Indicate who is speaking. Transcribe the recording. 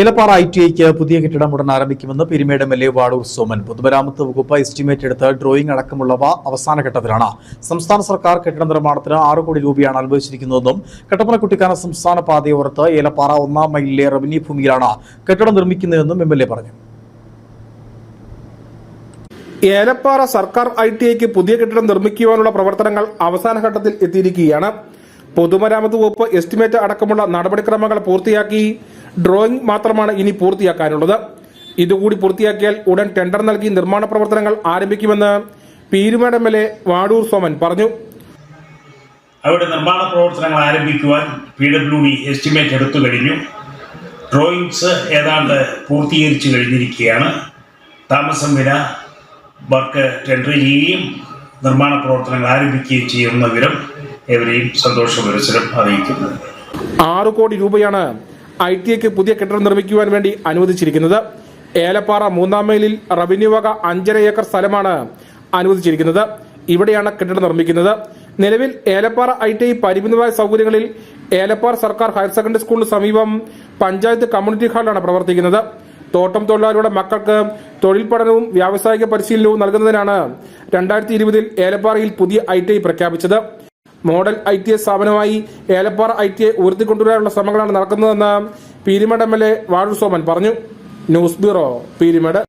Speaker 1: Elappara I T ഐക്ക് പുതിയ കെട്ടിടം ഉടൻ ആരംഭിക്കുമെന്ന് Peermade M L A Vazhoor Soman. പൊതുമരാമത്ത് വകുപ്പ് എസ്റ്റിമേറ്റ് എടുത്ത് ഡ്രോയിംഗ് അടക്കമുള്ളവ അവസാന ഘട്ടത്തിലാണ്. സംസ്ഥാന സർക്കാർ കെട്ടിട നിർമ്മാണത്തിന് ആറ് കോടി രൂപയാണ് അനുവദിച്ചിരിക്കുന്നതെന്നും കട്ടപ്പന കുട്ടിക്കാന സംസ്ഥാന പാതയോരത്ത് ഏലപ്പാറ ഒന്നാം മൈലിലെ റവന്യൂ ഭൂമിയിലാണ് കെട്ടിടം നിർമ്മിക്കുന്നതെന്നും എം എൽ എ പറഞ്ഞു.
Speaker 2: ഏലപ്പാറ സർക്കാർ ഐ ടി ഐക്ക് പുതിയ കെട്ടിടം നിർമ്മിക്കുവാനുള്ള പ്രവർത്തനങ്ങൾ അവസാന ഘട്ടത്തിൽ എത്തിയിരിക്കുകയാണ്. പൊതുമരാമത്ത് വകുപ്പ് എസ്റ്റിമേറ്റ് അടക്കമുള്ള നടപടിക്രമങ്ങൾ പൂർത്തിയാക്കി ഡ്രോയിംഗ് മാത്രമാണ് ഇനി പൂർത്തിയാക്കാനുള്ളത്. ഇതുകൂടി പൂർത്തിയാക്കിയാൽ ഉടൻ ടെൻഡർ നൽകി നിർമ്മാണ പ്രവർത്തനങ്ങൾ ആരംഭിക്കുമെന്ന് Peermade M L A Vazhoor Soman പറഞ്ഞു.
Speaker 3: അവിടെ നിർമ്മാണ പ്രവർത്തനങ്ങൾ ആരംഭിക്കുവാൻ പി ഡബ്ല്യു ഡി എസ്റ്റിമേറ്റ് എടുത്തു കഴിഞ്ഞു. ഡ്രോയിങ്സ് ഏതാണ്ട് പൂർത്തീകരിച്ചു കഴിഞ്ഞിരിക്കുകയാണ്. താമസം വിന വർക്ക് ടെൻഡർ ചെയ്യുകയും നിർമ്മാണ പ്രവർത്തനങ്ങൾ ആരംഭിക്കുകയും ചെയ്യുന്ന വിവരം എവരെയും സന്തോഷപുരസരം അറിയിക്കുന്നത്
Speaker 2: ആറ് കോടി രൂപയാണ് ഐ ടി ഐക്ക് പുതിയ കെട്ടിടം നിർമ്മിക്കുവാൻ വേണ്ടി അനുവദിച്ചിരിക്കുന്നത്. ഏലപ്പാറ മൂന്നാം മൈലിൽ റവന്യൂ വക അഞ്ചര ഏക്കർ സ്ഥലമാണ് അനുവദിച്ചിരിക്കുന്നത്. ഇവിടെയാണ് കെട്ടിടം നിർമ്മിക്കുന്നത്. നിലവിൽ ഏലപ്പാറ ഐ ടി ഐ പരിമിതമായ സൗകര്യങ്ങളിൽ ഏലപ്പാറ സർക്കാർ ഹയർ സെക്കൻഡറി സ്കൂളിന് സമീപം പഞ്ചായത്ത് കമ്മ്യൂണിറ്റി ഹാളിലാണ് പ്രവർത്തിക്കുന്നത്. തോട്ടം തൊഴിലാളിയുടെ മക്കൾക്ക് തൊഴിൽ പഠനവും വ്യാവസായിക പരിശീലനവും നൽകുന്നതിനാണ് രണ്ടായിരത്തി ഇരുപതിൽ ഏലപ്പാറയിൽ പുതിയ ഐ ടി ഐ പ്രഖ്യാപിച്ചത്. മോഡൽ ഐ ടി ഐ സ്ഥാപനമായി ഏലപ്പാറ ഐ ടി ഐ ഉയർത്തിക്കൊണ്ടുവരാനുള്ള ശ്രമങ്ങളാണ് നടക്കുന്നതെന്ന് Peermade M L A Vazhoor Soman പറഞ്ഞു. News bureau Peermade.